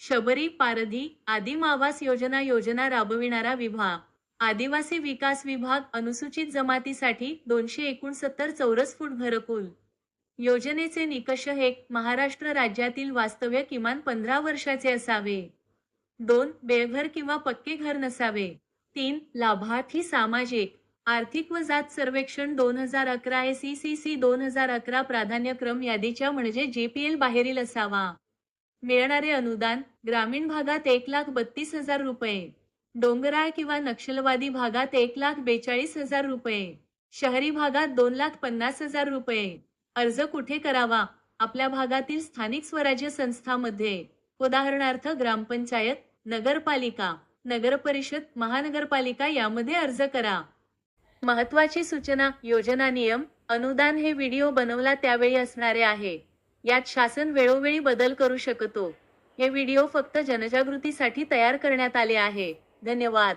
शबरी पारधी आदिम आवास योजना योजना राबविणारा विभाग. आदिवासी विकास विभाग अनुसूचित जमातीसाठी दोनशे एकोणसत्तर चौरस फूट घरकुल. योजनेचे निकष हे महाराष्ट्र राज्यातील वास्तव्य किमान पंधरा वर्षाचे असावे. दोन बेघर किंवा पक्के घर नसावे. तीन लाभार्थी सामाजिक आर्थिक व जात सर्वेक्षण दोन हजार अकरा ए सी सी सी दोन हजार अकरा प्राधान्यक्रम यादीच्या म्हणजे जेपीएल बाहेरील असावा. मिळणारे अनुदान ग्रामीण भागात एक लाख बत्तीस हजार रुपये डोंगराळ किंवा नक्षलवादी भागात एक लाख बेचाळीस हजार रुपये शहरी भागात दोन लाख पन्नास हजार रुपये. अर्ज कुठे करावा? आपल्या भागातील स्थानिक स्वराज्य संस्थामध्ये. उदाहरणार्थ ग्रामपंचायत नगरपालिका नगरपरिषद महानगरपालिका यामध्ये अर्ज करा. महत्वाची सूचना योजना नियम अनुदान हे व्हिडिओ बनवला त्यावेळी असणारे आहे. यात शासन वेळोवेळी बदल करू शकतो. हे व्हिडिओ फक्त जनजागृतीसाठी तयार करण्यात आले आहे. धन्यवाद.